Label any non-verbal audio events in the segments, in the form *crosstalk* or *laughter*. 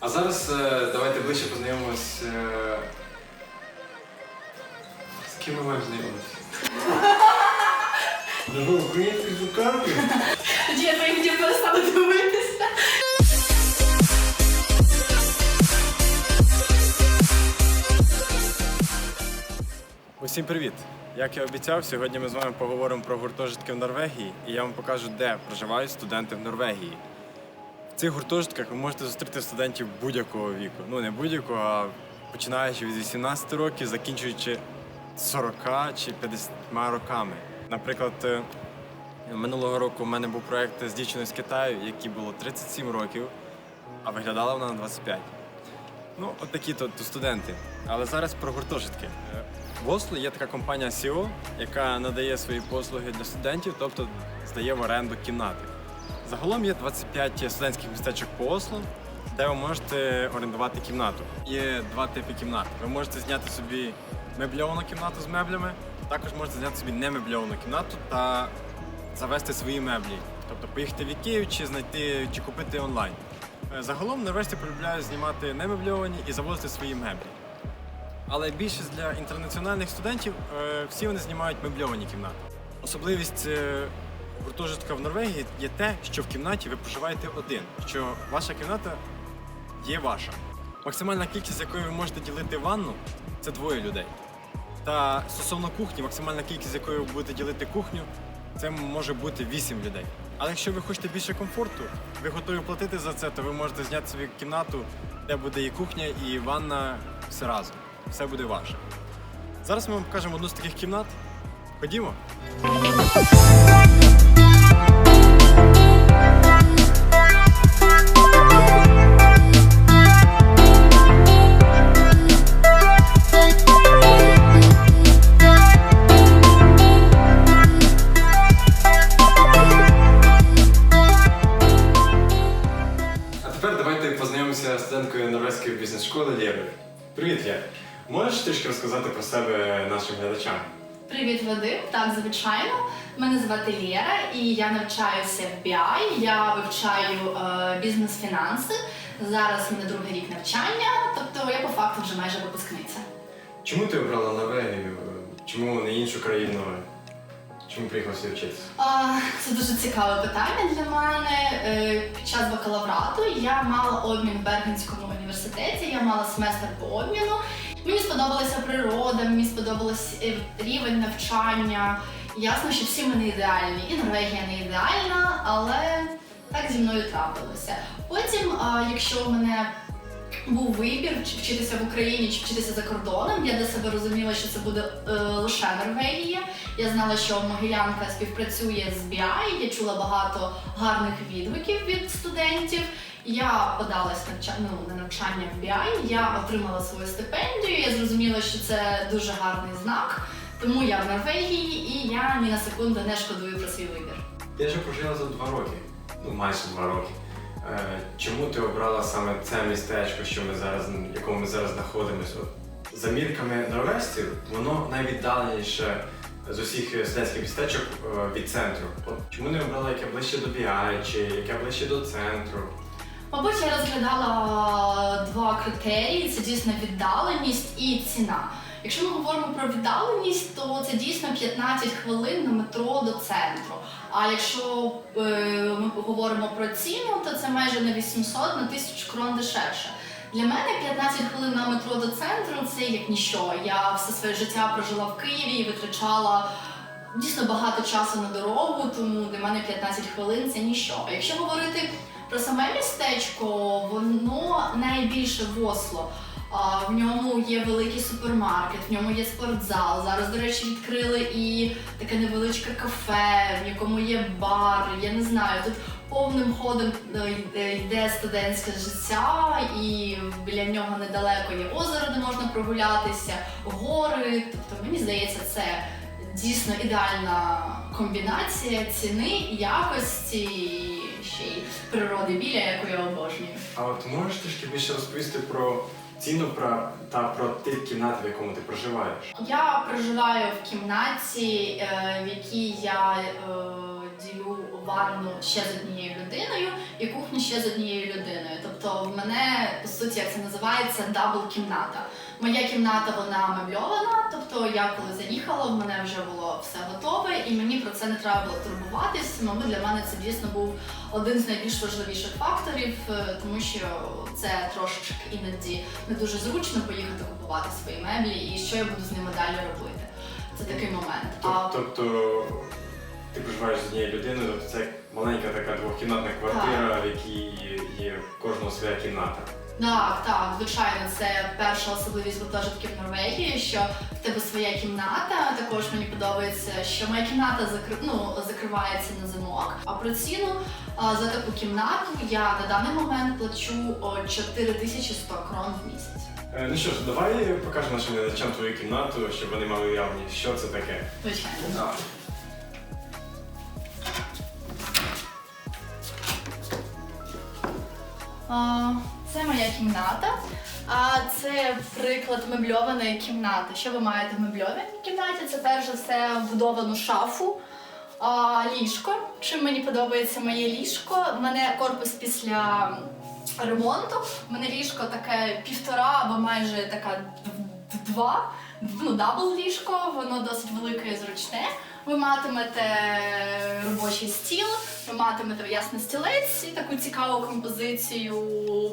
А зараз е, давайте ближче познайомимось. е, З ким ми маємо знайомитися? *laughs* Ну, українські цукерки. Тоді я твоїх дів перестану дивитися. Усім привіт! Як я обіцяв, сьогодні ми з вами поговоримо про гуртожитки в Норвегії, і я вам покажу, де проживають студенти в Норвегії. Цих гуртожитках ви можете зустріти студентів будь-якого віку. Ну не будь-якого, а починаючи від 18 років, закінчуючи 40 чи 50 роками. Наприклад, е, минулого року в мене був проєкт з дівчиною з Китаю, якій було 37 років, а виглядала вона на 25. Ну, от такі то студенти. Але зараз про гуртожитки. Е, В Осло є така компанія SEO, яка надає свої послуги для студентів, тобто здає в оренду кімнати. Загалом є 25 студентських містечок по Осло, де ви можете орендувати кімнату. Є два типи кімнат. Ви можете зняти собі мебльовану кімнату з меблями, також можете зняти собі немебльовану кімнату та завести свої меблі. Тобто поїхати в Ікею чи знайти чи купити онлайн. Е, Загалом норвежці полюбляють знімати немебльовані і завозити свої меблі. Але більшість для інтернаціональних студентів е, всі вони знімають мебльовані кімнати. Особливість е, гуртожитка в Норвегії є те, що в кімнаті ви проживаєте один, що ваша кімната є ваша. Максимальна кількість, якою ви можете ділити ванну, це двоє людей. Та стосовно кухні, максимальна кількість, з якою ви будете ділити кухню, це може бути 8 людей. Але якщо ви хочете більше комфорту, ви готові платити за це, то ви можете зняти собі кімнату, де буде і кухня, і ванна все разом. Все буде ваше. Зараз ми вам покажемо одну з таких кімнат. Ходімо. Норвезької бізнес-школи Привіт, Лєра. Можеш трішки розказати про себе нашим глядачам? Привіт, Вадим. Так, звичайно. Мене звати Лєра і я навчаюся в BI. Я вивчаю е, бізнес-фінанси. Зараз мене другий рік навчання, тобто я по факту вже майже випускниця. Чому ти обрала Норвегію? Чому не іншу країну? Чому приїхала сюди вчитися? Це дуже цікаве питання для мене. Е, Під час бакалаврату я мала обмін в Бергенському університеті, я мала семестр по обміну. Мені сподобалася природа, мені сподобався рівень навчання. Ясно, що всі ми не ідеальні, і Норвегія не ідеальна, але так зі мною трапилося. Потім, якщо мене був вибір, чи вчитися в Україні, чи вчитися за кордоном, я для себе розуміла, що це буде е, лише Норвегія. Я знала, що Могилянка співпрацює з BI, я чула багато гарних відгуків від студентів. Я подалась навча... ну, на навчання в BI, я отримала свою стипендію, я зрозуміла, що це дуже гарний знак, тому я в Норвегії і я ні на секунду не шкодую про свій вибір. Ти вже прожила за два роки, ну майже два роки. Е, Чому ти обрала саме це містечко, що ми зараз, в якому ми зараз знаходимося? За мірками норвежців, воно найвіддаленіше з усіх студентських містечок е, від центру. Чому не обрала яке ближче до Біай, чи яке ближче до центру? Мабуть, я розглядала два критерії: це дійсно віддаленість і ціна. Якщо ми говоримо про віддаленість, то це дійсно 15 хвилин на метро до центру. А якщо е, ми говоримо про ціну, то це майже на 800 на 1000 крон дешевше. Для мене 15 хвилин на метро до центру це як ніщо. Я все своє життя прожила в Києві і витрачала дійсно багато часу на дорогу, тому для мене 15 хвилин це ніщо. А якщо говорити про саме містечко, воно найбільше в Осло. В ньому є великий супермаркет, в ньому є спортзал. Зараз, до речі, відкрили і таке невеличке кафе, в якому є бар. Я не знаю, тут повним ходом е, йде- йде студентське життя, і біля нього недалеко є озеро, де можна прогулятися, гори. Тобто, мені здається, це дійсно ідеальна комбінація ціни, якості ще й природи біля, яку я обожнюю. А от можеш трішки більше розповісти про ціну про, та про ті кімнати, в якому ти проживаєш? Я проживаю в кімнаті, е, в якій я е, ділю ванну ще з однією людиною і кухню ще з однією людиною. Тобто в мене по суті, як це називається, дабл кімната. Моя кімната вона мебльована, тобто я коли заїхала, в мене вже було все готове, і мені про це не треба було турбуватись. Мабуть, для мене це дійсно був один з найбільш важливіших факторів, е, тому що це трошечки іноді не дуже зручно поїхати купувати свої меблі, і що я буду з ними далі робити. Це такий момент. Тобто ти проживаєш з однією людиною, тобто це маленька така двохкімнатна квартира, в якій є в кожного своя кімната. Так, так, звичайно, це перша особливість гуртожитків Норвегії, що в тебе своя кімната. Також мені подобається, що моя кімната закри... ну, закривається на замок. А про ціну за таку кімнату я на даний момент плачу о, 4100 крон в місяць. Е, Ну що ж, давай покажемо нашим глядачам твою кімнату, щоб вони мали уявлення, що це таке. Звичайно. Це моя кімната. А це приклад мебльованої кімнати. Що ви маєте в мебльованій кімнаті? Це перш за все вбудовану шафу. Ліжко. Чим мені подобається моє ліжко? У мене корпус після ремонту. У мене ліжко таке півтора або майже така два. Ну, дабл ліжко, воно досить велике і зручне. Ви матимете робочий стіл, ви матимете ясний стілець і таку цікаву композицію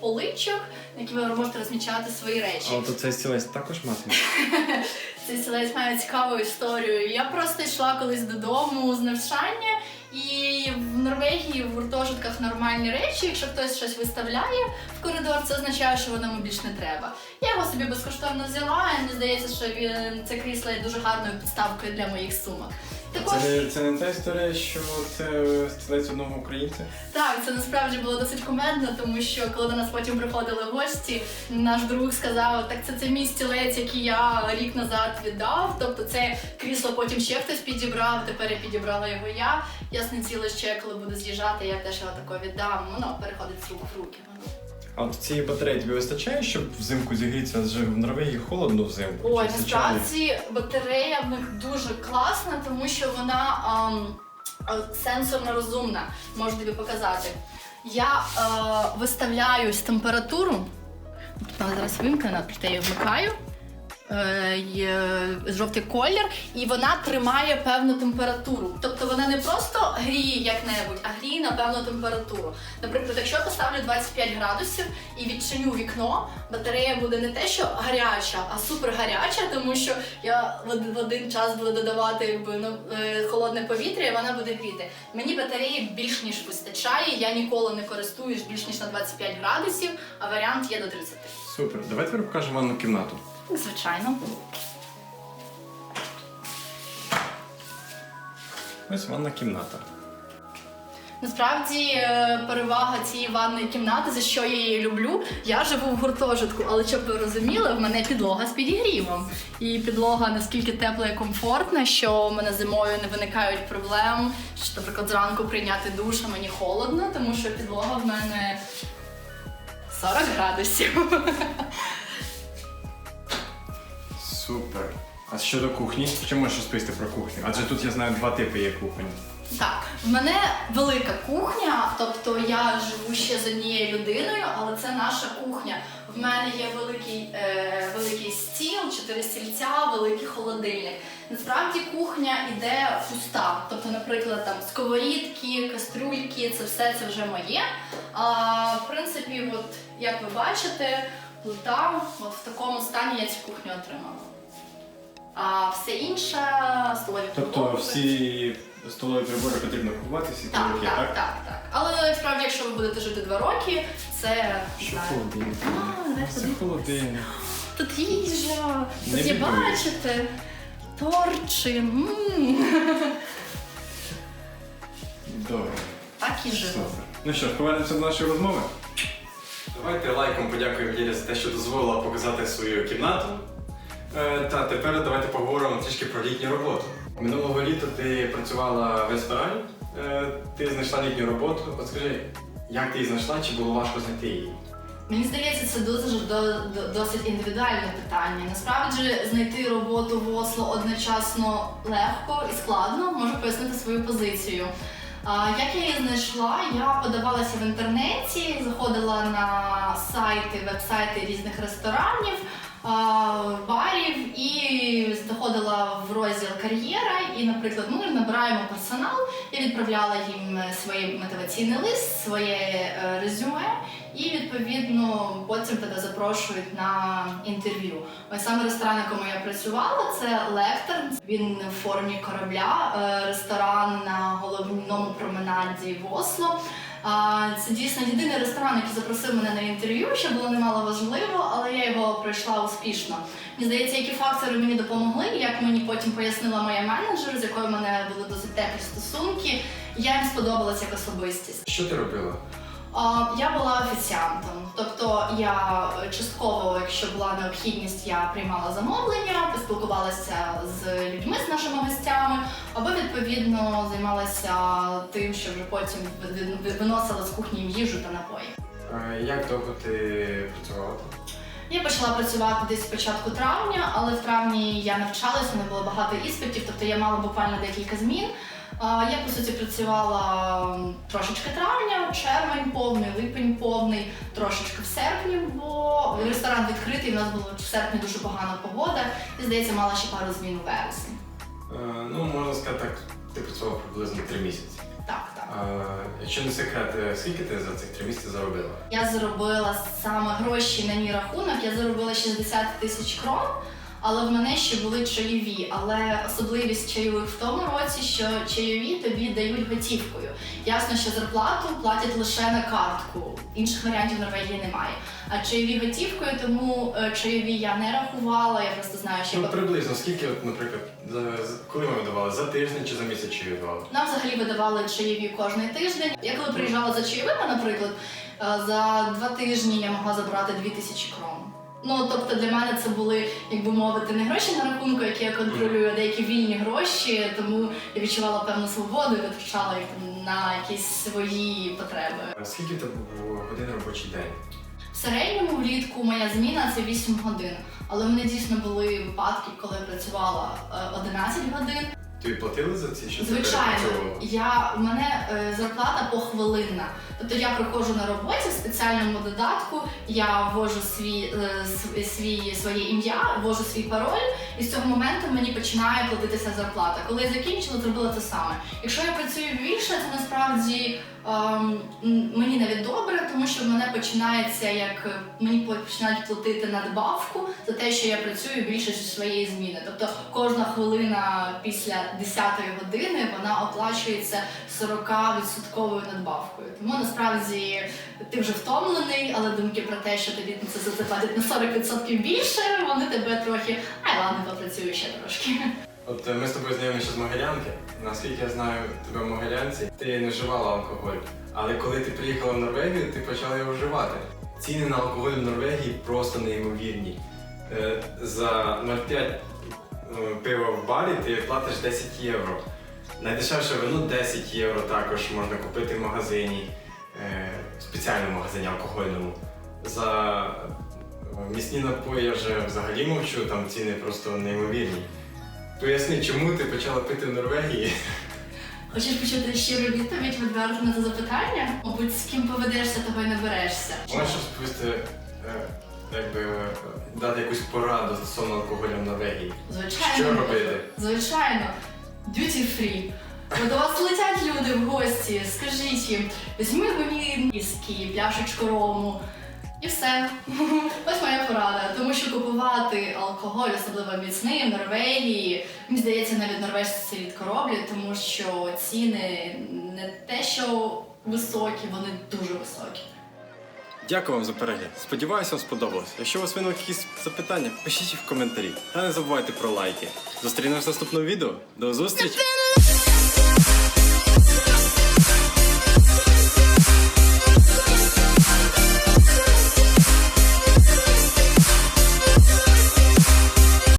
поличок, на які ви можете розміщати свої речі. от цей стілець також матиме? *laughs* Цей стілець має цікаву історію. Я просто йшла колись додому з навчання, і в Норвегії в гуртожитках нормальні речі. Якщо хтось щось виставляє в коридор, це означає, що воно йому більш не треба. Я його собі безкоштовно взяла, і мені здається, що він це крісло є дуже гарною підставкою для моїх сумок. Також Це, не- це не та історія, що це стілець одного українця? Так, це насправді було досить кумедно, тому що коли до нас потім приходили гості, наш друг сказав, так це, це мій стілець, який я рік назад віддав. Тобто це крісло потім ще хтось підібрав, тепер я підібрала його я. Ясне діло, ще коли буду з'їжджати, я теж його тако віддам. Воно переходить з рук в руки. Воно. А от цієї батареї тобі вистачає, щоб взимку зігрітися? Адже в Норвегії холодно взимку. Ой, Чи вистачає? насправді батарея в них дуже класна, тому що вона ем, е, сенсорно розумна. Можу тобі показати. Я е, виставляю температуру. Вона зараз вимкнена, проте я її вмикаю. Е, жовтий колір, і вона тримає певну температуру. Тобто вона не просто гріє як-небудь, а гріє на певну температуру. Наприклад, якщо я поставлю 25 градусів і відчиню вікно, батарея буде не те, що гаряча, а супер гаряча, тому що я в один час буду додавати якби, ну, е, холодне повітря, і вона буде гріти. Мені батареї більш ніж вистачає. Я ніколи не користуюсь більш ніж на 25 градусів, а варіант є до 30. Супер. Давай тепер покажемо ванну кімнату. Звичайно. Ось ванна кімната. Насправді е, перевага цієї ванної кімнати, за що я її люблю. Я живу в гуртожитку, але щоб ви розуміли, в мене підлога з підігрівом. І підлога наскільки тепла і комфортна, що в мене зимою не виникають проблем. Що, наприклад, зранку прийняти душ, а мені холодно, тому що підлога в мене 40 градусів. *laughs* Супер. А щодо кухні, що можеш розповісти про кухню? Адже тут я знаю два типи є кухонь. Так, в мене велика кухня, тобто я живу ще з однією людиною, але це наша кухня. В мене є великий, е, великий стіл, чотири стільця, великий холодильник. Насправді кухня іде пуста. Тобто, наприклад, там сковорідки, кастрюльки, це все це вже моє. А, в принципі, от як ви бачите, плита, от в такому стані я цю кухню отримала. А все інше столові Тобто прибори. всі столові прибори потрібно купувати, всі Так, тарілки, так, так? так, так. Але справді, якщо ви будете жити два роки, це Що знаю. холодильник? А, Це холодильник. Тут їжа, Не тут є, бідуй. бачите, торчі. м. Добре. Так і живу. Супер. Ну що ж, повернемося до нашої розмови. Давайте лайком подякуємо Лілі за те, що дозволила показати свою кімнату. Е, та тепер давайте поговоримо трішки про літню роботу. Минулого літа ти працювала в ресторані, е, ти знайшла літню роботу. От скажи, як ти її знайшла, чи було важко знайти її? Мені здається, це дуже до, до- досить індивідуальне питання. Насправді знайти роботу в Осло одночасно легко і складно. Можу пояснити свою позицію. Як я її знайшла? Я подавалася в інтернеті, заходила на сайти, веб-сайти різних ресторанів, барів і заходила в розділ кар'єра. І, наприклад, ми набираємо персонал. Я відправляла їм свій мотиваційний лист, своє е, резюме, і відповідно потім тебе запрошують на інтерв'ю. Ось саме ресторан, в якому я працювала, це Лектор. Він в формі корабля, е, ресторан на головному променаді в Осло. А, Це дійсно єдиний ресторан, який запросив мене на інтерв'ю, що було немало важливо, але я його пройшла успішно. Мені здається, які фактори мені допомогли, як мені потім пояснила моя менеджер, з якою в мене були досить теплі стосунки. Я їм сподобалася як особистість. Що ти робила? Я була офіціантом, тобто я е, частково, якщо була необхідність, я приймала замовлення, поспілкувалася з людьми, з нашими гостями, або відповідно займалася тим, що вже потім ви- ви- виносила з кухні їжу та напої. Як довго ти працювала? Я почала працювати десь з початку травня, але в травні я навчалася, не було багато іспитів, тобто я мала буквально декілька змін. Я по суті працювала трошечки травня, червень повний, липень повний, трошечки в серпні, бо ресторан відкритий. У нас було в серпні дуже погана погода, і здається, мала ще пару змін у вересні. Е, Ну, можна сказати так, ти працював приблизно три місяці. Так, так. Якщо не секрет, е, скільки ти за цих три місяці заробила? Я заробила саме гроші на мій рахунок. Я заробила 60 тисяч крон. Але в мене ще були чайові. Але особливість чайових в тому році, що чайові тобі дають готівкою. Ясно, що зарплату платять лише на картку. Інших варіантів в Норвегії немає. А чайові готівкою, тому е, чайові я не рахувала. Я просто знаю, що Ну, приблизно, скільки, от, наприклад, за- з- коли ми видавали? За тиждень чи за місяць чи віддавали? Нам взагалі видавали чайові кожний тиждень. Я коли приїжджала за чайовими, наприклад, е, за два тижні я могла забрати дві тисячі крон. Ну тобто для мене це були, як би мовити, не гроші на рахунку, які я контролюю, а деякі вільні гроші, тому я відчувала певну свободу і витрачала їх на якісь свої потреби. А Скільки в тебе був годин робочий день? В середньому влітку моя зміна це 8 годин, але в мене дійсно були випадки, коли я працювала е, 11 годин. Тобі платили за ці чи Звичайно, я у мене е, зарплата похвилинна. Тобто я приходжу на роботі в спеціальному додатку, я ввожу свій, е, свій своє ім'я, ввожу свій пароль, і з цього моменту мені починає платитися зарплата. Коли я закінчила, зробила те саме. Якщо я працюю більше, це насправді мені навіть добре, тому що в мене починається як е, мені починають платити надбавку за те, що я працюю більше своєї зміни. Тобто кожна хвилина після 10-ї години вона оплачується 40% надбавкою. Тому насправді ти вже втомлений, але думки про те, що тобі це за це платять на 40% більше, вони тебе трохи ай ладно, попрацюю ще трошки. От е, ми з тобою знайомі ще з Могилянки. Наскільки я знаю тебе в Могилянці, ти не вживала алкоголь. Але коли ти приїхала в Норвегію, ти почала його вживати. Ціни на алкоголь в Норвегії просто неймовірні. Е, За 0,5 е, пива в барі ти платиш 10 євро. Найдешевше вино 10 євро також можна купити в магазині, в спеціальному магазині алкогольному. За місні напої я вже взагалі мовчу, там ціни просто неймовірні. Поясни, чому ти почала пити в Норвегії? Хочеш почути щиру відповідь відверто на це запитання? Мабуть, з ким поведешся, того й наберешся. Можеш розповісти, е, якби е, дати якусь пораду стосовно алкоголю в Норвегії? Звичайно. Що робити? Звичайно, duty free. От до вас летять люди в гості, скажіть їм, візьми мені віскі, пляшечку рому. І все. *laughs* Ось моя порада. Тому що купувати алкоголь, особливо міцний в Норвегії, мені здається, навіть норвежці це рідко роблять, тому що ціни не те, що високі, вони дуже високі. Дякую вам за перегляд. Сподіваюся, вам сподобалось. Якщо у вас виникли якісь запитання, пишіть їх в коментарі. Та не забувайте про лайки. Зустрінемось в наступному відео. До зустрічі!